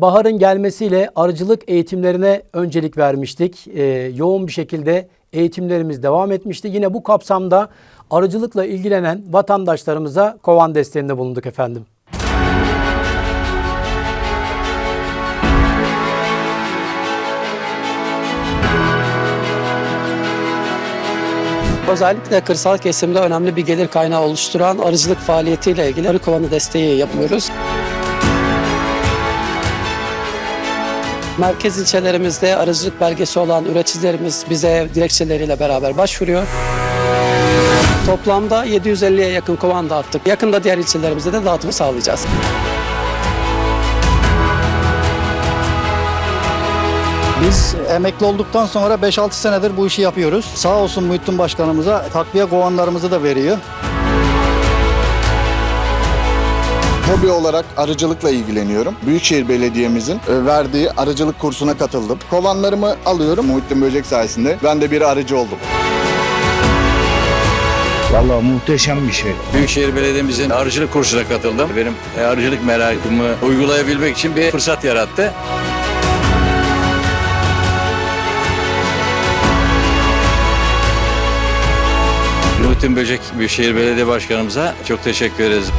Baharın gelmesiyle arıcılık eğitimlerine öncelik vermiştik. Ee, yoğun bir şekilde eğitimlerimiz devam etmişti. Yine bu kapsamda arıcılıkla ilgilenen vatandaşlarımıza kovan desteğinde bulunduk efendim. Özellikle kırsal kesimde önemli bir gelir kaynağı oluşturan arıcılık faaliyetiyle ilgili arı kovanı desteği yapıyoruz. Merkez ilçelerimizde arıcılık belgesi olan üreticilerimiz bize dilekçeleriyle beraber başvuruyor. Toplamda 750'ye yakın kovan dağıttık. Yakında diğer ilçelerimizde de dağıtımı sağlayacağız. Biz emekli olduktan sonra 5-6 senedir bu işi yapıyoruz. Sağ olsun Muhittin Başkanımıza takviye kovanlarımızı da veriyor. Hobi olarak arıcılıkla ilgileniyorum. Büyükşehir Belediye'mizin e, verdiği arıcılık kursuna katıldım. Kovanlarımı alıyorum Muhittin Böcek sayesinde. Ben de bir arıcı oldum. Vallahi muhteşem bir şey. Büyükşehir Belediye'mizin arıcılık kursuna katıldım. Benim e, arıcılık merakımı uygulayabilmek için bir fırsat yarattı. Muhittin Böcek Büyükşehir Belediye Başkanımıza çok teşekkür ederiz.